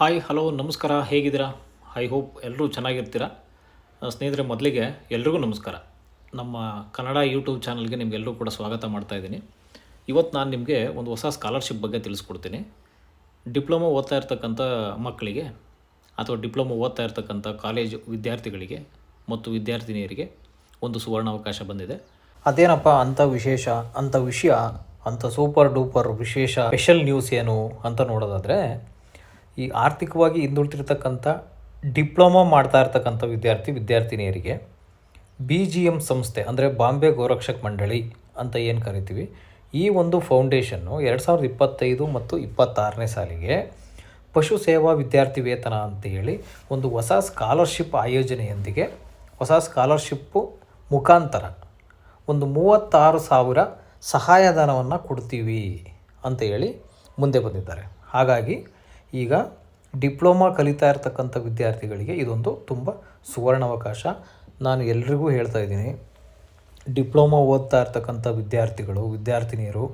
Hi, hello, ನಮಸ್ಕಾರ, ಹೇಗಿದ್ದೀರಾ? I hope ಎಲ್ಲರೂ ಚೆನ್ನಾಗಿರ್ತೀರಾ? ಸ್ನೇಹಿತರೆ, ಮೊದಲಿಗೆ ಎಲ್ರಿಗೂ ನಮಸ್ಕಾರ. ನಮ್ಮ ಕನ್ನಡ ಯೂಟ್ಯೂಬ್ ಚಾನಲ್ಗೆ ನಿಮಗೆಲ್ಲರೂ ಕೂಡ ಸ್ವಾಗತ ಮಾಡ್ತಾ ಇದ್ದೀನಿ. ಇವತ್ತು ನಾನು ನಿಮಗೆ ಒಂದು ಹೊಸ ಸ್ಕಾಲರ್ಶಿಪ್ ಬಗ್ಗೆ ತಿಳಿಸ್ಕೊಡ್ತೀನಿ. ಡಿಪ್ಲೊಮೊ ಓದ್ತಾ ಇರ್ತಕ್ಕಂಥ ಮಕ್ಕಳಿಗೆ ಅಥವಾ ಡಿಪ್ಲೊಮೊ ಓದ್ತಾ ಇರ್ತಕ್ಕಂಥ ಕಾಲೇಜು ವಿದ್ಯಾರ್ಥಿಗಳಿಗೆ ಮತ್ತು ವಿದ್ಯಾರ್ಥಿನಿಯರಿಗೆ ಒಂದು ಸುವರ್ಣಾವಕಾಶ ಬಂದಿದೆ. ಅದೇನಪ್ಪ ಅಂಥ ವಿಶೇಷ ಅಂಥ ವಿಷಯ ಅಂಥ ಸೂಪರ್ ಡೂಪರ್ ವಿಶೇಷ ಸ್ಪೆಷಲ್ ನ್ಯೂಸ್ ಏನು ಅಂತ ನೋಡೋದಾದರೆ ಈ ಆರ್ಥಿಕವಾಗಿ ಹಿಂದುಳಿತಿರ್ತಕ್ಕಂಥ ಡಿಪ್ಲೊಮಾ ಮಾಡ್ತಾ ಇರ್ತಕ್ಕಂಥ ವಿದ್ಯಾರ್ಥಿ, ವಿದ್ಯಾರ್ಥಿನಿಯರಿಗೆ ಬಿ ಜಿ ಎಂ ಸಂಸ್ಥೆ, ಅಂದರೆ ಬಾಂಬೆ ಗೋರಕ್ಷಕ್ ಮಂಡಳಿ ಅಂತ ಏನು ಕರಿತೀವಿ, ಈ ಒಂದು ಫೌಂಡೇಶನ್ನು ಎರಡು ಸಾವಿರದ ಇಪ್ಪತ್ತೈದು ಮತ್ತು ಇಪ್ಪತ್ತಾರನೇ ಸಾಲಿಗೆ ಪಶು ಸೇವಾ ವಿದ್ಯಾರ್ಥಿ ವೇತನ ಅಂತ ಹೇಳಿ ಒಂದು ಹೊಸ ಸ್ಕಾಲರ್ಶಿಪ್ ಆಯೋಜನೆಯೊಂದಿಗೆ, ಹೊಸ ಸ್ಕಾಲರ್ಶಿಪ್ಪು ಮುಖಾಂತರ ಒಂದು ಮೂವತ್ತಾರು ಸಾವಿರ ಸಹಾಯಧನವನ್ನು ಕೊಡ್ತೀವಿ ಅಂತ ಹೇಳಿ ಮುಂದೆ ಬಂದಿದ್ದಾರೆ. ಹಾಗಾಗಿ ಈಗ ಡಿಪ್ಲೊಮಾ ಕಲಿತಾ ಇರತಕ್ಕಂಥ ವಿದ್ಯಾರ್ಥಿಗಳಿಗೆ ಇದೊಂದು ತುಂಬ ಸುವರ್ಣಾವಕಾಶ. ನಾನು ಎಲ್ರಿಗೂ ಹೇಳ್ತಾ ಇದ್ದೀನಿ, ಡಿಪ್ಲೊಮಾ ಓದ್ತಾ ಇರ್ತಕ್ಕಂಥ ವಿದ್ಯಾರ್ಥಿಗಳು, ವಿದ್ಯಾರ್ಥಿನಿಯರು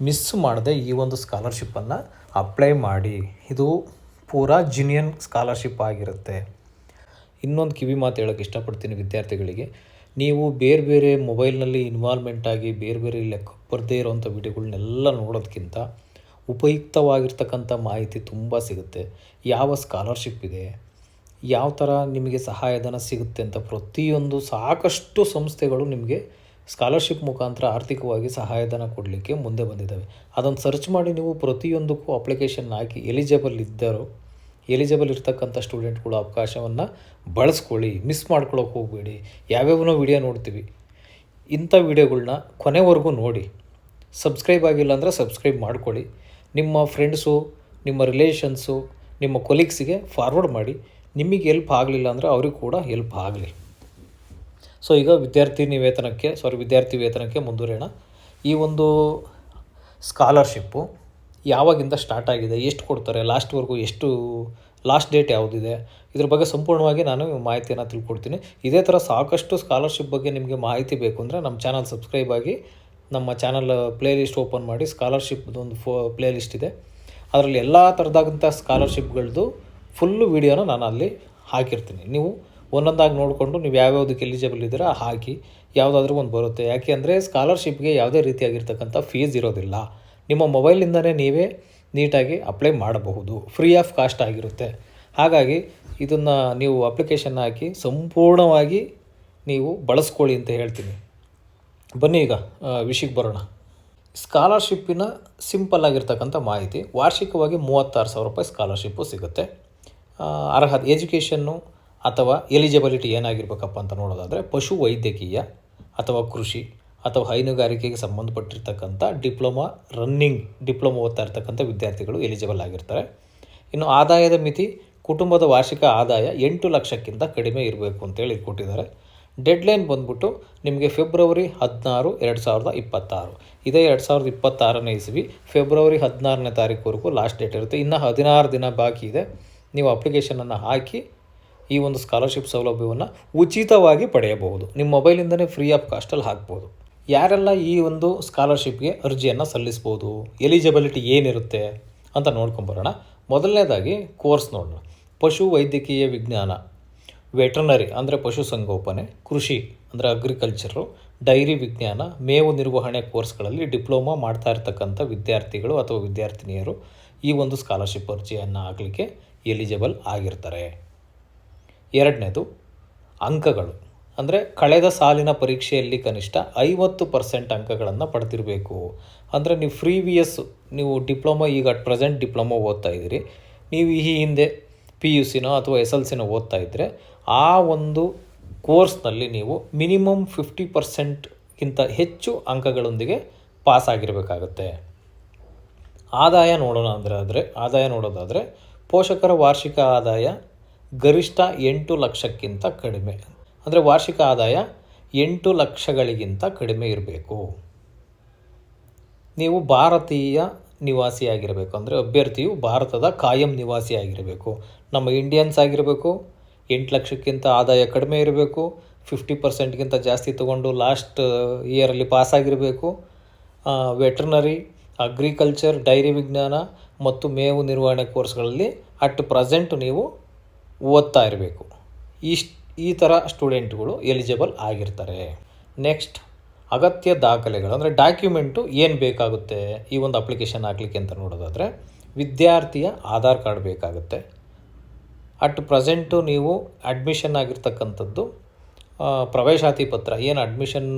ಮಿಸ್ ಮಾಡದೆ ಈ ಒಂದು ಸ್ಕಾಲರ್ಶಿಪ್ಪನ್ನು ಅಪ್ಲೈ ಮಾಡಿ. ಇದು ಪೂರಾ ಜಿನಿಯನ್ ಸ್ಕಾಲರ್ಶಿಪ್ ಆಗಿರುತ್ತೆ. ಇನ್ನೊಂದು ಕಿವಿ ಮಾತು ಹೇಳೋಕ್ಕೆ ಇಷ್ಟಪಡ್ತೀನಿ ವಿದ್ಯಾರ್ಥಿಗಳಿಗೆ, ನೀವು ಬೇರೆ ಬೇರೆ ಮೊಬೈಲ್ನಲ್ಲಿ ಇನ್ವಾಲ್ವ್ಮೆಂಟ್ ಆಗಿ ಬೇರೆ ಬೇರೆ ಲೆಕ್ಕ ಬರದೇ ಇರೋವಂಥ ವಿಡಿಯೋಗಳನ್ನೆಲ್ಲ ನೋಡೋದಕ್ಕಿಂತ ಉಪಯುಕ್ತವಾಗಿರ್ತಕ್ಕಂಥ ಮಾಹಿತಿ ತುಂಬ ಸಿಗುತ್ತೆ. ಯಾವ ಸ್ಕಾಲರ್ಶಿಪ್ ಇದೆ, ಯಾವ ಥರ ನಿಮಗೆ ಸಹಾಯಧನ ಸಿಗುತ್ತೆ ಅಂತ ಪ್ರತಿಯೊಂದು ಸಾಕಷ್ಟು ಸಂಸ್ಥೆಗಳು ನಿಮಗೆ ಸ್ಕಾಲರ್ಶಿಪ್ ಮುಖಾಂತರ ಆರ್ಥಿಕವಾಗಿ ಸಹಾಯಧನ ಕೊಡಲಿಕ್ಕೆ ಮುಂದೆ ಬಂದಿದ್ದಾವೆ. ಅದನ್ನು ಸರ್ಚ್ ಮಾಡಿ ನೀವು ಪ್ರತಿಯೊಂದಕ್ಕೂ ಅಪ್ಲಿಕೇಶನ್ ಹಾಕಿ ಎಲಿಜಿಬಲ್ ಇದ್ದರು ಎಲಿಜಿಬಲ್ ಇರ್ತಕ್ಕಂಥ ಸ್ಟೂಡೆಂಟ್ಗಳು ಅವಕಾಶವನ್ನು ಬಳಸ್ಕೊಳ್ಳಿ ಮಿಸ್ ಮಾಡ್ಕೊಳ್ಳೋಕೆ ಹೋಗಬೇಡಿ, ಯಾವ್ಯಾವನೋ ವಿಡಿಯೋ ನೋಡ್ತೀವಿ. ಇಂಥ ವಿಡಿಯೋಗಳನ್ನ ಕೊನೆವರೆಗೂ ನೋಡಿ. ಸಬ್ಸ್ಕ್ರೈಬ್ ಆಗಿಲ್ಲ ಅಂದರೆ ಸಬ್ಸ್ಕ್ರೈಬ್ ಮಾಡ್ಕೊಳ್ಳಿ. ನಿಮ್ಮ ಫ್ರೆಂಡ್ಸು ನಿಮ್ಮ ರಿಲೇಷನ್ಸು ನಿಮ್ಮ ಕೊಲೀಗ್ಸಿಗೆ ಫಾರ್ವರ್ಡ್ ಮಾಡಿ. ನಿಮಗೆ ಎಲ್ಪ್ ಆಗಲಿಲ್ಲ ಅಂದರೆ ಅವ್ರಿಗೆ ಕೂಡ ಎಲ್ಪ್ ಆಗಲಿ. ಸೊ ಈಗ ವಿದ್ಯಾರ್ಥಿ ವೇತನಕ್ಕೆ ಸಾರಿ ವಿದ್ಯಾರ್ಥಿ ವೇತನಕ್ಕೆ ಮುಂದುವರಿಯೋಣ. ಈ ಒಂದು ಸ್ಕಾಲರ್ಶಿಪ್ಪು ಯಾವಾಗಿಂದ ಸ್ಟಾರ್ಟ್ ಆಗಿದೆ, ಎಷ್ಟು ಕೊಡ್ತಾರೆ ಲಾಸ್ಟ್ವರೆಗೂ ಎಷ್ಟು ಲಾಸ್ಟ್ ಡೇಟ್ ಯಾವುದಿದೆ, ಇದ್ರ ಬಗ್ಗೆ ಸಂಪೂರ್ಣವಾಗಿ ನಾನು ಮಾಹಿತಿಯನ್ನು ತಿಳ್ಕೊಡ್ತೀನಿ. ಇದೇ ಥರ ಸಾಕಷ್ಟು ಸ್ಕಾಲರ್ಶಿಪ್ ಬಗ್ಗೆ ನಿಮಗೆ ಮಾಹಿತಿ ಬೇಕು ಅಂದರೆ ನಮ್ಮ ಚಾನಲ್ ಸಬ್ಸ್ಕ್ರೈಬ್ ಆಗಿ ನಮ್ಮ ಚಾನಲ್ ಪ್ಲೇ ಲಿಸ್ಟ್ ಓಪನ್ ಮಾಡಿ ಸ್ಕಾಲರ್ಶಿಪ್ದು ಒಂದು ಫೋ ಪ್ಲೇ ಲಿಸ್ಟ್ ಇದೆ. ಅದರಲ್ಲಿ ಎಲ್ಲ ಥರದಾದಂಥ ಸ್ಕಾಲರ್ಶಿಪ್ಗಳದ್ದು ಫುಲ್ಲು ವೀಡಿಯೋನ ನಾನು ಅಲ್ಲಿ ಹಾಕಿರ್ತೀನಿ. ನೀವು ಒಂದೊಂದಾಗಿ ನೋಡಿಕೊಂಡು ನೀವು ಯಾವ್ಯಾವುದಕ್ಕೆ ಎಲಿಜಿಬಲ್ ಇದ್ದೀರಾ ಹಾಕಿ ಯಾವುದಾದ್ರೂ ಒಂದು ಬರುತ್ತೆ. ಯಾಕೆ ಅಂದರೆ ಸ್ಕಾಲರ್ಶಿಪ್ಗೆ ಯಾವುದೇ ರೀತಿಯಾಗಿರ್ತಕ್ಕಂಥ ಫೀಸ್ ಇರೋದಿಲ್ಲ. ನಿಮ್ಮ ಮೊಬೈಲಿಂದನೇ ನೀವೇ ನೀಟಾಗಿ ಅಪ್ಲೈ ಮಾಡಬಹುದು. ಫ್ರೀ ಆಫ್ ಕಾಸ್ಟ್ ಆಗಿರುತ್ತೆ. ಹಾಗಾಗಿ ಇದನ್ನು ನೀವು ಅಪ್ಲಿಕೇಶನ್ ಹಾಕಿ ಸಂಪೂರ್ಣವಾಗಿ ನೀವು ಬಳಸ್ಕೊಳ್ಳಿ ಅಂತ ಹೇಳ್ತೀನಿ. ಬನ್ನಿ ಈಗ ವಿಷಯಕ್ಕೆ ಬರೋಣ. ಸ್ಕಾಲರ್ಶಿಪ್ಪಿನ ಸಿಂಪಲ್ ಆಗಿರ್ತಕ್ಕಂಥ ಮಾಹಿತಿ, ವಾರ್ಷಿಕವಾಗಿ ಮೂವತ್ತಾರು ಸಾವಿರ ರೂಪಾಯಿ ಸ್ಕಾಲರ್ಶಿಪ್ಪು ಸಿಗುತ್ತೆ. ಅರ್ಹ ಎಜುಕೇಷನ್ನು ಅಥವಾ ಎಲಿಜಿಬಿಲಿಟಿ ಏನಾಗಿರ್ಬೇಕಪ್ಪ ಅಂತ ನೋಡೋದಾದರೆ, ಪಶು ವೈದ್ಯಕೀಯ ಅಥವಾ ಕೃಷಿ ಅಥವಾ ಹೈನುಗಾರಿಕೆಗೆ ಸಂಬಂಧಪಟ್ಟಿರ್ತಕ್ಕಂಥ ಡಿಪ್ಲೊಮಾ, ರನ್ನಿಂಗ್ ಡಿಪ್ಲೊಮಾ ಓದ್ತಾ ಇರ್ತಕ್ಕಂಥ ವಿದ್ಯಾರ್ಥಿಗಳು ಎಲಿಜಿಬಲ್ ಆಗಿರ್ತಾರೆ. ಇನ್ನು ಆದಾಯದ ಮಿತಿ, ಕುಟುಂಬದ ವಾರ್ಷಿಕ ಆದಾಯ ಎಂಟು ಲಕ್ಷಕ್ಕಿಂತ ಕಡಿಮೆ ಇರಬೇಕು ಅಂತೇಳಿ ಕೊಟ್ಟಿದ್ದಾರೆ. ಡೆಡ್ಲೈನ್ ಬಂದ್ಬಿಟ್ಟು ನಿಮಗೆ ಫೆಬ್ರವರಿ ಹದಿನಾರು, ಎರಡು ಸಾವಿರದ ಇಪ್ಪತ್ತಾರು. ಇದೇ ಎರಡು ಸಾವಿರದ ಇಪ್ಪತ್ತಾರನೇ ಇಸ್ವಿ ಫೆಬ್ರವರಿ ಹದಿನಾರನೇ ತಾರೀಕುವರೆಗೂ ಲಾಸ್ಟ್ ಡೇಟ್ ಇರುತ್ತೆ. ಇನ್ನು ಹದಿನಾರು ದಿನ ಬಾಕಿ ಇದೆ. ನೀವು ಅಪ್ಲಿಕೇಶನನ್ನು ಹಾಕಿ ಈ ಒಂದು ಸ್ಕಾಲರ್ಶಿಪ್ ಸೌಲಭ್ಯವನ್ನು ಉಚಿತವಾಗಿ ಪಡೆಯಬಹುದು. ನಿಮ್ಮ ಮೊಬೈಲಿಂದನೇ ಫ್ರೀ ಆಫ್ ಕಾಸ್ಟಲ್ಲಿ ಹಾಕ್ಬೋದು. ಯಾರೆಲ್ಲ ಈ ಒಂದು ಸ್ಕಾಲರ್ಶಿಪ್ಗೆ ಅರ್ಜಿಯನ್ನು ಸಲ್ಲಿಸ್ಬೋದು? ಎಲಿಜಿಬಿಲಿಟಿ ಏನಿರುತ್ತೆ ಅಂತ ನೋಡ್ಕೊಂಬರೋಣ ಮೊದಲನೇದಾಗಿ ಕೋರ್ಸ್ ನೋಡೋಣ. ಪಶು ವೈದ್ಯಕೀಯ ವಿಜ್ಞಾನ. ವೆಟರ್ನರಿ ಅಂದರೆ ಪಶುಸಂಗೋಪನೆ, ಕೃಷಿ ಅಂದರೆ ಅಗ್ರಿಕಲ್ಚರು ಡೈರಿ ವಿಜ್ಞಾನ, ಮೇವು ನಿರ್ವಹಣೆ ಕೋರ್ಸ್ಗಳಲ್ಲಿ ಡಿಪ್ಲೊಮಾ ಮಾಡ್ತಾ ಇರ್ತಕ್ಕಂಥ ವಿದ್ಯಾರ್ಥಿಗಳು ಅಥವಾ ವಿದ್ಯಾರ್ಥಿನಿಯರು ಈ ಒಂದು ಸ್ಕಾಲರ್ಶಿಪ್ ಅರ್ಜಿಯನ್ನು ಆಗಲಿಕ್ಕೆ ಎಲಿಜಿಬಲ್ ಆಗಿರ್ತಾರೆ. ಎರಡನೇದು, ಅಂಕಗಳು ಅಂದರೆ ಕಳೆದ ಸಾಲಿನ ಪರೀಕ್ಷೆಯಲ್ಲಿ ಕನಿಷ್ಠ ಐವತ್ತು ಪರ್ಸೆಂಟ್ ಅಂಕಗಳನ್ನು ಪಡೆದಿರಬೇಕು. ಅಂದರೆ ನೀವು ಪ್ರೀವಿಯಸ್ಸು ನೀವು ಡಿಪ್ಲೊಮಾ ಈಗ ಅಟ್ ಪ್ರೆಸೆಂಟ್ ಡಿಪ್ಲೊಮಾ ಓದ್ತಾ ಇದ್ದೀರಿ. ನೀವು ಈ ಹಿಂದೆ ಪಿ ಯು ಸಿನೋ ಅಥವಾ ಎಸ್ ಎಲ್ ಸಿನೋ ಓದ್ತಾ ಇದ್ದರೆ ಆ ಒಂದು ಕೋರ್ಸ್ನಲ್ಲಿ ನೀವು ಮಿನಿಮಮ್ ಫಿಫ್ಟಿ ಪರ್ಸೆಂಟ್ಗಿಂತ ಹೆಚ್ಚು ಅಂಕಗಳೊಂದಿಗೆ ಪಾಸ್ ಆಗಿರಬೇಕಾಗತ್ತೆ ಆದಾಯ ನೋಡೋಣ ಅಂದರೆ ಆದರೆ ಆದಾಯ ನೋಡೋದಾದರೆ ಪೋಷಕರ ವಾರ್ಷಿಕ ಆದಾಯ ಗರಿಷ್ಠ ಎಂಟು ಲಕ್ಷಕ್ಕಿಂತ ಕಡಿಮೆ. ಅಂದರೆ ವಾರ್ಷಿಕ ಆದಾಯ ಎಂಟು ಲಕ್ಷಗಳಿಗಿಂತ ಕಡಿಮೆ ಇರಬೇಕು. ನೀವು ಭಾರತೀಯ ನಿವಾಸಿಯಾಗಿರಬೇಕು. ಅಂದರೆ ಅಭ್ಯರ್ಥಿಯು ಭಾರತದ ಕಾಯಂ ನಿವಾಸಿಯಾಗಿರಬೇಕು. ನಮ್ಮ ಇಂಡಿಯನ್ಸ್ ಆಗಿರಬೇಕು. ಎಂಟು ಲಕ್ಷಕ್ಕಿಂತ ಆದಾಯ ಕಡಿಮೆ ಇರಬೇಕು ಫಿಫ್ಟಿ ಪರ್ಸೆಂಟ್ಗಿಂತ ಜಾಸ್ತಿ ತೊಗೊಂಡು ಲಾಸ್ಟ್ ಇಯರಲ್ಲಿ ಪಾಸ್ ಆಗಿರಬೇಕು. ವೆಟ್ರನರಿ ಅಗ್ರಿಕಲ್ಚರ್ ಡೈರಿ ವಿಜ್ಞಾನ ಮತ್ತು ಮೇವು ನಿರ್ವಹಣೆ ಕೋರ್ಸ್ಗಳಲ್ಲಿ ಅಟ್ ಪ್ರೆಸೆಂಟ್ ನೀವು ಓದ್ತಾ ಇರಬೇಕು. ಇಷ್ಟು, ಈ ಥರ ಸ್ಟೂಡೆಂಟ್ಗಳು ಎಲಿಜಿಬಲ್ ಆಗಿರ್ತಾರೆ. ನೆಕ್ಸ್ಟ್ ಅಗತ್ಯ ದಾಖಲೆಗಳು ಅಂದರೆ ಡಾಕ್ಯುಮೆಂಟು ಏನು ಬೇಕಾಗುತ್ತೆ? ಈ ಒಂದು ಅಪ್ಲಿಕೇಶನ್ ಹಾಕ್ಲಿಕ್ಕೆ ಅಂತ ನೋಡೋದಾದರೆ, ವಿದ್ಯಾರ್ಥಿಯ ಆಧಾರ್ ಕಾರ್ಡ್ ಬೇಕಾಗುತ್ತೆ. ಅಟ್ ಪ್ರೆಸೆಂಟು ನೀವು ಅಡ್ಮಿಷನ್ ಆಗಿರ್ತಕ್ಕಂಥದ್ದು ಪ್ರವೇಶಾತಿ ಪತ್ರ, ಏನು ಅಡ್ಮಿಷನ್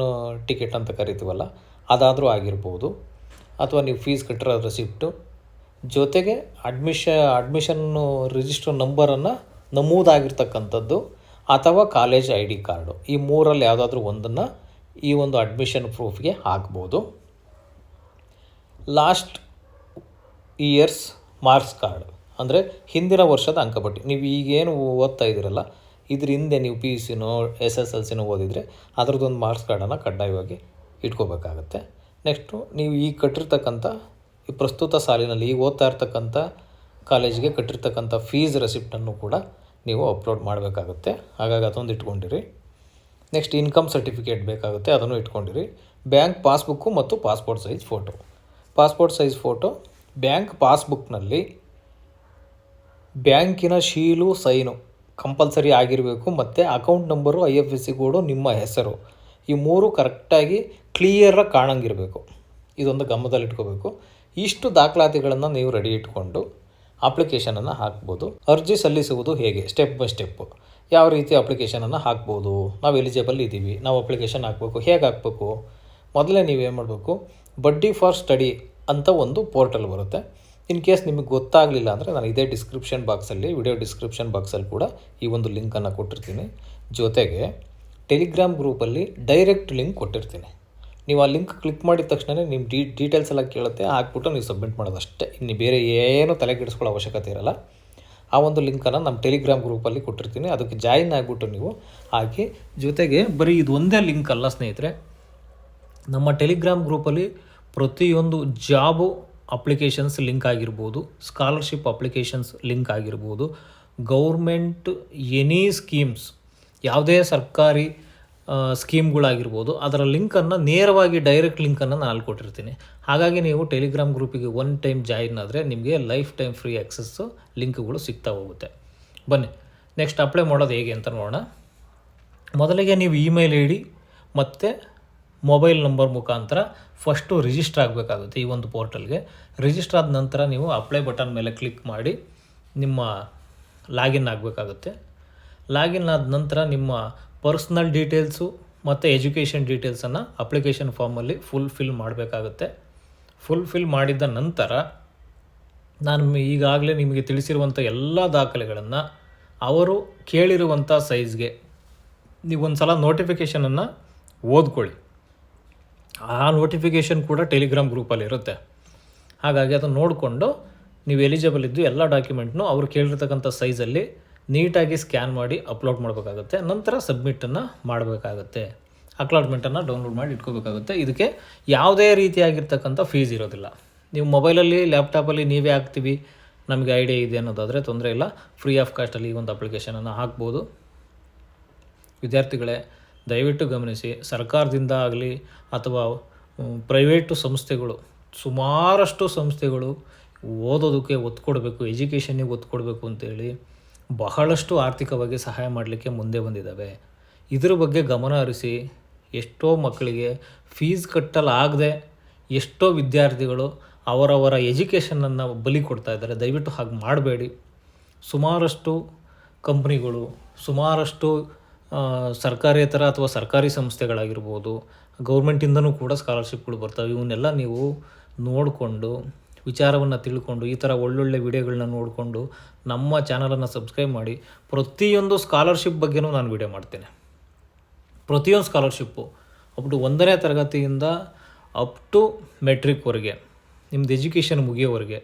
ಟಿಕೆಟ್ ಅಂತ ಕರಿತೀವಲ್ಲ, ಅದಾದರೂ ಆಗಿರ್ಬೋದು. ಅಥವಾ ನೀವು ಫೀಸ್ ಕಟ್ಟಿರೋ ರೆಸಿಪ್ಟು. ಜೊತೆಗೆ ಅಡ್ಮಿಷ ಅಡ್ಮಿಷನ್ನು ರಿಜಿಸ್ಟರ್ ನಂಬರನ್ನು ನಮೂದಾಗಿರ್ತಕ್ಕಂಥದ್ದು, ಅಥವಾ ಕಾಲೇಜ್ ಐ ಡಿ ಕಾರ್ಡು. ಈ ಮೂರಲ್ಲಿ ಯಾವುದಾದ್ರೂ ಒಂದನ್ನು ಈ ಒಂದು ಅಡ್ಮಿಷನ್ ಪ್ರೂಫ್ಗೆ ಹಾಕ್ಬೋದು. Last year's marks card. ಅಂದರೆ ಹಿಂದಿನ ವರ್ಷದ ಅಂಕಪಟ್ಟಿ ನೀವು ಈಗೇನು ಓದ್ತಾ ಇದ್ದೀರಲ್ಲ, ಇದ್ರ ಹಿಂದೆ ನೀವು ಪಿ ಯು ಸಿನೋ ಎಸ್ ಎಸ್ ಎಲ್ ಸಿನೋ ಓದಿದರೆ ಅದರದ್ದೊಂದು ಮಾರ್ಕ್ಸ್ ಕಾರ್ಡನ್ನು ಕಡ್ಡಾಯವಾಗಿ ಇಟ್ಕೋಬೇಕಾಗತ್ತೆ. ನೆಕ್ಸ್ಟು ನೀವು ಈಗ ಕಟ್ಟಿರ್ತಕ್ಕಂಥ, ಈ ಪ್ರಸ್ತುತ ಸಾಲಿನಲ್ಲಿ ಈಗ ಓದ್ತಾ ಇರ್ತಕ್ಕಂಥ ಕಾಲೇಜಿಗೆ ಕಟ್ಟಿರ್ತಕ್ಕಂಥ ಫೀಸ್ ರೆಸಿಪ್ಟನ್ನು ಕೂಡ ನೀವು ಅಪ್ಲೋಡ್ ಮಾಡಬೇಕಾಗುತ್ತೆ. ಹಾಗಾಗಿ ಅದೊಂದು ಇಟ್ಕೊಂಡಿರಿ. ನೆಕ್ಸ್ಟ್ ಇನ್ಕಮ್ ಸರ್ಟಿಫಿಕೇಟ್ ಬೇಕಾಗುತ್ತೆ, ಅದನ್ನು ಇಟ್ಕೊಂಡಿರಿ. ಬ್ಯಾಂಕ್ ಪಾಸ್ಬುಕ್ಕು ಮತ್ತು passport size photo passport size photo bank ಪಾಸ್ಬುಕ್ನಲ್ಲಿ ಬ್ಯಾಂಕಿನ ಶೀಲು, ಸೈನು ಕಂಪಲ್ಸರಿ ಆಗಿರಬೇಕು ಮತ್ತು account number, I F S C code ನಿಮ್ಮ ಹೆಸರು. ಈ ಮೂರು ಕರೆಕ್ಟಾಗಿ ಕ್ಲಿಯರಾಗಿ ಕಾಣಂಗಿರಬೇಕು. ಇದೊಂದು ಗಮನದಲ್ಲಿಟ್ಕೋಬೇಕು. ಇಷ್ಟು ದಾಖಲಾತಿಗಳನ್ನು ನೀವು ರೆಡಿ ಇಟ್ಕೊಂಡು ಅಪ್ಲಿಕೇಶನನ್ನು ಹಾಕ್ಬೋದು. ಅರ್ಜಿ ಸಲ್ಲಿಸುವುದು ಹೇಗೆ? ಸ್ಟೆಪ್ ಬೈ ಸ್ಟೆಪ್ಪು ಯಾವ ರೀತಿ ಅಪ್ಲಿಕೇಶನನ್ನು ಹಾಕ್ಬೋದು? ನಾವು ಎಲಿಜಿಬಲ್ ಇದ್ದೀವಿ ನಾವು ಅಪ್ಲಿಕೇಶನ್ ಹಾಕಬೇಕು. ಹೇಗೆ ಹಾಕಬೇಕು? ಮೊದಲೇ ನೀವೇನು ಮಾಡಬೇಕು? ಬಡ್ಡಿ ಫಾರ್ ಸ್ಟಡಿ ಅಂತ ಒಂದು ಪೋರ್ಟಲ್ ಬರುತ್ತೆ. ಇನ್ ಕೇಸ್ ನಿಮಗೆ ಗೊತ್ತಾಗಲಿಲ್ಲ ಅಂದರೆ ನಾನು ಇದೇ ಡಿಸ್ಕ್ರಿಪ್ಷನ್ ಬಾಕ್ಸಲ್ಲಿ ವಿಡಿಯೋ ಡಿಸ್ಕ್ರಿಪ್ಷನ್ ಬಾಕ್ಸಲ್ಲಿ ಕೂಡ ಈ ಒಂದು ಲಿಂಕನ್ನು ಕೊಟ್ಟಿರ್ತೀನಿ. ಜೊತೆಗೆ ಟೆಲಿಗ್ರಾಮ್ ಗ್ರೂಪಲ್ಲಿ ಡೈರೆಕ್ಟ್ ಲಿಂಕ್ ಕೊಟ್ಟಿರ್ತೀನಿ. ನೀವು ಆ ಲಿಂಕ್ ಕ್ಲಿಕ್ ಮಾಡಿದ ತಕ್ಷಣ ನಿಮ್ಮ ಡೀ ಡೀಟೇಲ್ಸ್ ಎಲ್ಲ ಕೇಳುತ್ತೆ, ಹಾಕ್ಬಿಟ್ಟು ನೀವು ಸಬ್ಮಿಟ್ ಮಾಡೋದು ಅಷ್ಟೇ. ಇನ್ನು ಬೇರೆ ಏನು ತಲೆಗೆಡಿಸ್ಕೊಳ್ಳೋ ಅವಶ್ಯಕತೆ ಇರಲ್ಲ. ಆ ಒಂದು ಲಿಂಕನ್ನು ನಮ್ಮ ಟೆಲಿಗ್ರಾಮ್ ಗ್ರೂಪಲ್ಲಿ ಕೊಟ್ಟಿರ್ತೀನಿ. ಅದಕ್ಕೆ ಜಾಯಿನ್ ಆಗಿಬಿಟ್ಟು ನೀವು ಹಾಕಿ, ಜೊತೆಗೆ ಬರೀ ಇದು ಒಂದೇ ಲಿಂಕ್ ಅಲ್ಲ ಸ್ನೇಹಿತರೆ, ನಮ್ಮ ಟೆಲಿಗ್ರಾಮ್ ಗ್ರೂಪಲ್ಲಿ ಪ್ರತಿಯೊಂದು ಜಾಬು ಅಪ್ಲಿಕೇಶನ್ಸ್ ಲಿಂಕ್ ಆಗಿರ್ಬೋದು ಸ್ಕಾಲರ್ಶಿಪ್ ಅಪ್ಲಿಕೇಶನ್ಸ್ ಲಿಂಕ್ ಆಗಿರ್ಬೋದು ಗೌರ್ಮೆಂಟ್ ಎನಿ ಸ್ಕೀಮ್ಸ್ ಯಾವುದೇ ಸರ್ಕಾರಿ ಸ್ಕೀಮ್ಗಳಾಗಿರ್ಬೋದು ಅದರ ಲಿಂಕನ್ನು ನೇರವಾಗಿ ಡೈರೆಕ್ಟ್ ಲಿಂಕನ್ನು ನಾನು ಕೊಟ್ಟಿರ್ತೀನಿ. ಹಾಗಾಗಿ ನೀವು ಟೆಲಿಗ್ರಾಮ್ ಗ್ರೂಪಿಗೆ ಒನ್ ಟೈಮ್ ಜಾಯಿನ್ ಆದರೆ ನಿಮಗೆ ಲೈಫ್ ಟೈಮ್ ಫ್ರೀ ಆ್ಯಕ್ಸಸ್ಸು ಲಿಂಕ್ಗಳು ಸಿಗ್ತಾ ಹೋಗುತ್ತೆ. ಬನ್ನಿ ನೆಕ್ಸ್ಟ್ ಅಪ್ಲೈ ಮಾಡೋದು ಹೇಗೆ ಅಂತ ನೋಡೋಣ. ಮೊದಲಿಗೆ ನೀವು ಇಮೇಲ್ ಐ ಡಿ ಮತ್ತು ಮೊಬೈಲ್ ನಂಬರ್ ಮುಖಾಂತರ ಫಸ್ಟು ರಿಜಿಸ್ಟರ್ ಆಗಬೇಕಾಗುತ್ತೆ ಈ ಒಂದು ಪೋರ್ಟಲ್ಗೆ. ರಿಜಿಸ್ಟರ್ ಆದ ನಂತರ ನೀವು ಅಪ್ಲೈ ಬಟನ್ ಮೇಲೆ ಕ್ಲಿಕ್ ಮಾಡಿ ನಿಮ್ಮ ಲಾಗಿನ್ ಆಗಬೇಕಾಗುತ್ತೆ. ಲಾಗಿನ್ ಆದ ನಂತರ ನಿಮ್ಮ ಪರ್ಸ್ನಲ್ ಡೀಟೇಲ್ಸು ಮತ್ತು ಎಜುಕೇಷನ್ ಡೀಟೇಲ್ಸನ್ನು ಅಪ್ಲಿಕೇಶನ್ ಫಾರ್ಮಲ್ಲಿ ಫುಲ್ ಫಿಲ್ ಮಾಡಬೇಕಾಗುತ್ತೆ. ಫುಲ್ ಫಿಲ್ ಮಾಡಿದ ನಂತರ ನಾನು ಈಗಾಗಲೇ ನಿಮಗೆ ತಿಳಿಸಿರುವಂಥ ಎಲ್ಲ ದಾಖಲೆಗಳನ್ನು ಅವರು ಕೇಳಿರುವಂಥ ಸೈಜ್ಗೆ ನೀವು ಒಂದು ಸಲ ನೋಟಿಫಿಕೇಷನನ್ನು ಓದ್ಕೊಳ್ಳಿ. ಆ ನೋಟಿಫಿಕೇಷನ್ ಕೂಡ ಟೆಲಿಗ್ರಾಮ್ ಗ್ರೂಪಲ್ಲಿ ಇರುತ್ತೆ. ಹಾಗಾಗಿ ಅದನ್ನು ನೋಡಿಕೊಂಡು ನೀವು ಎಲಿಜಿಬಲ್ ಇದ್ದು ಎಲ್ಲ ಡಾಕ್ಯುಮೆಂಟ್ನು ಅವ್ರು ಕೇಳಿರ್ತಕ್ಕಂಥ ಸೈಜಲ್ಲಿ ನೀಟಾಗಿ ಸ್ಕ್ಯಾನ್ ಮಾಡಿ ಅಪ್ಲೋಡ್ ಮಾಡಬೇಕಾಗುತ್ತೆ. ನಂತರ ಸಬ್ಮಿಟನ್ನು ಮಾಡಬೇಕಾಗುತ್ತೆ. ಅಕ್ಲಾಟ್ಮೆಂಟನ್ನು ಡೌನ್ಲೋಡ್ ಮಾಡಿ ಇಟ್ಕೋಬೇಕಾಗುತ್ತೆ. ಇದಕ್ಕೆ ಯಾವುದೇ ರೀತಿಯಾಗಿರ್ತಕ್ಕಂಥ ಫೀಸ್ ಇರೋದಿಲ್ಲ. ನೀವು ಮೊಬೈಲಲ್ಲಿ ಲ್ಯಾಪ್ಟಾಪಲ್ಲಿ ನೀವೇ ಹಾಕ್ತೀವಿ. ನಮಗೆ ಐಡಿಯಾ ಇದೆ ಅನ್ನೋದಾದರೆ ತೊಂದರೆ ಇಲ್ಲ. ಫ್ರೀ ಆಫ್ ಕಾಸ್ಟಲ್ಲಿ ಈ ಒಂದು ಅಪ್ಲಿಕೇಶನನ್ನು ಹಾಕ್ಬೋದು. ವಿದ್ಯಾರ್ಥಿಗಳೇ ದಯವಿಟ್ಟು ಗಮನಿಸಿ, ಸರ್ಕಾರದಿಂದ ಆಗಲಿ ಅಥವಾ ಪ್ರೈವೇಟು ಸಂಸ್ಥೆಗಳು, ಸುಮಾರಷ್ಟು ಸಂಸ್ಥೆಗಳು ಓದೋದಕ್ಕೆ ಒತ್ತು ಕೊಡಬೇಕು ಎಜುಕೇಷನ್ನಿಗೆ ಒತ್ತು ಕೊಡಬೇಕು ಅಂತೇಳಿ ಬಹಳಷ್ಟು ಆರ್ಥಿಕವಾಗಿ ಸಹಾಯ ಮಾಡಲಿಕ್ಕೆ ಮುಂದೆ ಬಂದಿದ್ದಾವೆ. ಇದ್ರ ಬಗ್ಗೆ ಗಮನ ಹರಿಸಿ, ಎಷ್ಟೋ ಮಕ್ಕಳಿಗೆ ಫೀಸ್ ಕಟ್ಟಲಾಗದೆ ಎಷ್ಟೋ ವಿದ್ಯಾರ್ಥಿಗಳು ಅವರವರ ಎಜುಕೇಷನನ್ನು ಬಲಿ ಕೊಡ್ತಾ ಇದ್ದಾರೆ. ದಯವಿಟ್ಟು ಹಾಗೆ ಮಾಡಬೇಡಿ. ಸುಮಾರಷ್ಟು ಕಂಪ್ನಿಗಳು, ಸುಮಾರಷ್ಟು ಸರ್ಕಾರೇತರ ಅಥವಾ ಸರ್ಕಾರಿ ಸಂಸ್ಥೆಗಳಾಗಿರ್ಬೋದು, ಗೌರ್ಮೆಂಟಿಂದನೂ ಕೂಡ ಸ್ಕಾಲರ್ಶಿಪ್ಗಳು ಬರ್ತವೆ. ಇವನ್ನೆಲ್ಲ ನೀವು ನೋಡಿಕೊಂಡು, ವಿಚಾರವನ್ನು ತಿಳ್ಕೊಂಡು, ಈ ಥರ ಒಳ್ಳೊಳ್ಳೆ ವಿಡಿಯೋಗಳನ್ನ ನೋಡಿಕೊಂಡು ನಮ್ಮ ಚಾನಲನ್ನು ಸಬ್ಸ್ಕ್ರೈಬ್ ಮಾಡಿ. ಪ್ರತಿಯೊಂದು ಸ್ಕಾಲರ್ಶಿಪ್ ಬಗ್ಗೆನೂ ನಾನು ವಿಡಿಯೋ ಮಾಡ್ತೇನೆ. ಪ್ರತಿಯೊಂದು ಸ್ಕಾಲರ್ಶಿಪ್ಪು ಅಪ್ ಟು ಒಂದನೇ ತರಗತಿಯಿಂದ ಅಪ್ ಟು ಮೆಟ್ರಿಕ್ವರೆಗೆ ನಿಮ್ಮದು ಎಜುಕೇಷನ್ ಮುಗಿಯೋವರೆಗೆ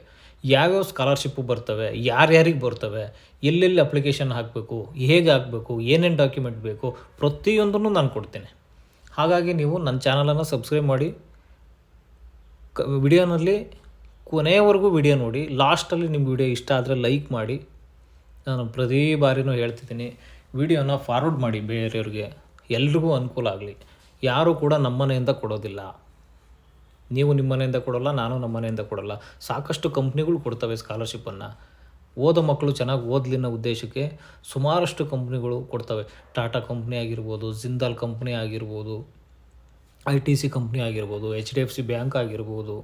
ಯಾವ್ಯಾವ ಸ್ಕಾಲರ್ಶಿಪ್ಪು ಬರ್ತವೆ ಯಾರ್ಯಾರಿಗೆ ಬರ್ತವೆ, ಎಲ್ಲೆಲ್ಲಿ ಅಪ್ಲಿಕೇಶನ್ ಹಾಕಬೇಕು, ಹೇಗೆ ಹಾಕಬೇಕು, ಏನೇನು ಡಾಕ್ಯುಮೆಂಟ್ ಬೇಕು ಪ್ರತಿಯೊಂದನ್ನು ನಾನು ಕೊಡ್ತೇನೆ. ಹಾಗಾಗಿ ನೀವು ನನ್ನ ಚಾನಲನ್ನು ಸಬ್ಸ್ಕ್ರೈಬ್ ಮಾಡಿ, ಕ, ವಿಡಿಯೋನಲ್ಲಿ ಕೊನೆಯವರೆಗೂ ವಿಡಿಯೋ ನೋಡಿ ಲಾಸ್ಟಲ್ಲಿ ನಿಮ್ಮ ವಿಡಿಯೋ ಇಷ್ಟ ಆದರೆ ಲೈಕ್ ಮಾಡಿ. ನಾನು ಪ್ರತಿ ಬಾರಿನೂ ಹೇಳ್ತಿದ್ದೀನಿ, ವಿಡಿಯೋನ ಫಾರ್ವರ್ಡ್ ಮಾಡಿ ಬೇರೆಯವ್ರಿಗೆ. ಎಲ್ರಿಗೂ ಅನುಕೂಲ ಆಗಲಿ. ಯಾರೂ ಕೂಡ ನಮ್ಮನೆಯಿಂದ ಕೊಡೋದಿಲ್ಲ. ನೀವು ನಿಮ್ಮ ಮನೆಯಿಂದ ಕೊಡೋಲ್ಲ, ನಾನು ನಮ್ಮ ಮನೆಯಿಂದ ಕೊಡೋಲ್ಲ. ಸಾಕಷ್ಟು ಕಂಪ್ನಿಗಳು ಕೊಡ್ತವೆ ಸ್ಕಾಲರ್ಶಿಪ್ಪನ್ನು ಓದೋ ಮಕ್ಕಳು ಚೆನ್ನಾಗಿ ಓದಲಿ ಅನ್ನೋ ಉದ್ದೇಶಕ್ಕೆ ಸುಮಾರಷ್ಟು ಕಂಪ್ನಿಗಳು ಕೊಡ್ತವೆ. ಟಾಟಾ ಕಂಪ್ನಿ ಆಗಿರ್ಬೋದು ಜಿಂದಾಲ್ ಕಂಪ್ನಿ ಆಗಿರ್ಬೋದು ಐ ಟಿ ಸಿ ಕಂಪ್ನಿ ಆಗಿರ್ಬೋದು H D F C bank ಆಗಿರ್ಬೋದು,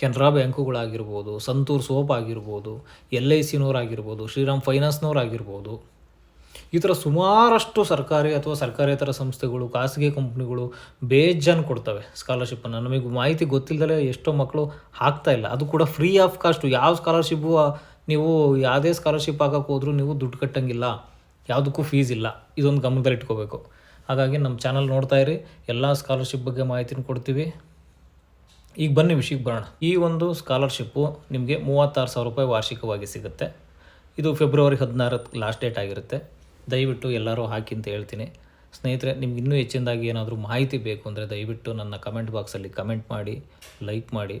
ಕೆನರಾ ಬ್ಯಾಂಕುಗಳಾಗಿರ್ಬೋದು ಸಂತೂರ್ ಸೋಪ್ ಆಗಿರ್ಬೋದು ಎಲ್ ಐ ಸಿನವ್ರಾಗಿರ್ಬೋದು ಶ್ರೀರಾಮ್ ಫೈನಾನ್ಸ್ನವ್ರಾಗಿರ್ಬೋದು ಈ ಥರ ಸುಮಾರಷ್ಟು ಸರ್ಕಾರಿ ಅಥವಾ ಸರ್ಕಾರೇತರ ಸಂಸ್ಥೆಗಳು, ಖಾಸಗಿ ಕಂಪ್ನಿಗಳು ಬೇಜಾನ್ ಕೊಡ್ತವೆ ಸ್ಕಾಲರ್ಶಿಪ್ಪನ್ನು. ನಮಗೆ ಮಾಹಿತಿ ಗೊತ್ತಿಲ್ಲದಲೇ ಎಷ್ಟೋ ಮಕ್ಕಳು ಹಾಕ್ತಾ ಇಲ್ಲ. ಅದು ಕೂಡ ಫ್ರೀ ಆಫ್ ಕಾಸ್ಟು. ಯಾವ ಸ್ಕಾಲರ್ಶಿಪ್ಪು ನೀವು ಯಾವುದೇ ಸ್ಕಾಲರ್ಶಿಪ್ ಹಾಕಕ್ಕೆ ಹೋದರೂ ನೀವು ದುಡ್ಡು ಕಟ್ಟಂಗಿಲ್ಲ. ಯಾವುದಕ್ಕೂ ಫೀಸ್ ಇಲ್ಲ. ಇದೊಂದು ಗಮನದಲ್ಲಿ ಇಟ್ಕೋಬೇಕು. ಹಾಗಾಗಿ ನಮ್ಮ ಚಾನಲ್ ನೋಡ್ತಾ ಇರಿ. ಎಲ್ಲ ಸ್ಕಾಲರ್ಶಿಪ್ ಬಗ್ಗೆ ಮಾಹಿತಿನ ಕೊಡ್ತೀವಿ. ಈಗ ಬನ್ನಿ ವಿಷಯಕ್ಕೆ ಬರೋಣ. ಈ ಒಂದು ಸ್ಕಾಲರ್ಶಿಪ್ಪು ನಿಮಗೆ ಮೂವತ್ತಾರು ಸಾವಿರ ರೂಪಾಯಿ ವಾರ್ಷಿಕವಾಗಿ ಸಿಗುತ್ತೆ. ಇದು ಫೆಬ್ರವರಿ ಹದಿನಾರಕ್ಕೆ ಲಾಸ್ಟ್ ಡೇಟ್ ಆಗಿರುತ್ತೆ. ದಯವಿಟ್ಟು ಎಲ್ಲರೂ ಹಾಕಿ ಅಂತ ಹೇಳ್ತೀನಿ. ಸ್ನೇಹಿತರೆ, ನಿಮ್ಗೆ ಇನ್ನೂ ಹೆಚ್ಚಿನದಾಗಿ ಏನಾದರೂ ಮಾಹಿತಿ ಬೇಕು ಅಂದರೆ ದಯವಿಟ್ಟು ನನ್ನ ಕಮೆಂಟ್ ಬಾಕ್ಸಲ್ಲಿ ಕಮೆಂಟ್ ಮಾಡಿ ಲೈಕ್ ಮಾಡಿ.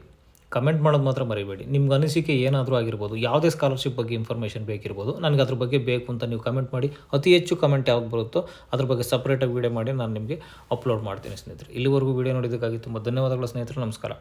ಕಮೆಂಟ್ ಮಾಡೋದು ಮಾತ್ರ ಮರಿಬೇಡಿ. ನಿಮ್ಗೆ ಅನಿಸಿಕೆ ಏನಾದರೂ ಆಗಿರ್ಬೋದು, ಯಾವುದೇ ಸ್ಕಾಲರ್ಶಿಪ್ ಬಗ್ಗೆ ಇನ್ಫಾರ್ಮೇಷನ್ ಬೇಕಿರ್ಬೋದು, ನನಗೆ ಅದ್ರ ಬಗ್ಗೆ ಬೇಕು ಅಂತ ನೀವು ಕಮೆಂಟ್ ಮಾಡಿ. ಅತಿ ಹೆಚ್ಚು ಕಮೆಂಟ್ ಯಾವ್ದು ಬರುತ್ತೋ ಅದ್ರ ಬಗ್ಗೆ ಸಪ್ರೇಟಾಗಿ ವೀಡಿಯೋ ಮಾಡಿ ನಾನು ನಿಮಗೆ ಅಪ್ಲೋಡ್ ಮಾಡ್ತೀನಿ ಸ್ನೇಹಿತರೆ. ಇಲ್ಲಿವರೆಗೂ ವೀಡಿಯೋ ನೋಡಿದ್ದಕ್ಕಾಗಿ ತುಂಬ ಧನ್ಯವಾದಗಳು ಸ್ನೇಹಿತರೆ. ನಮಸ್ಕಾರ.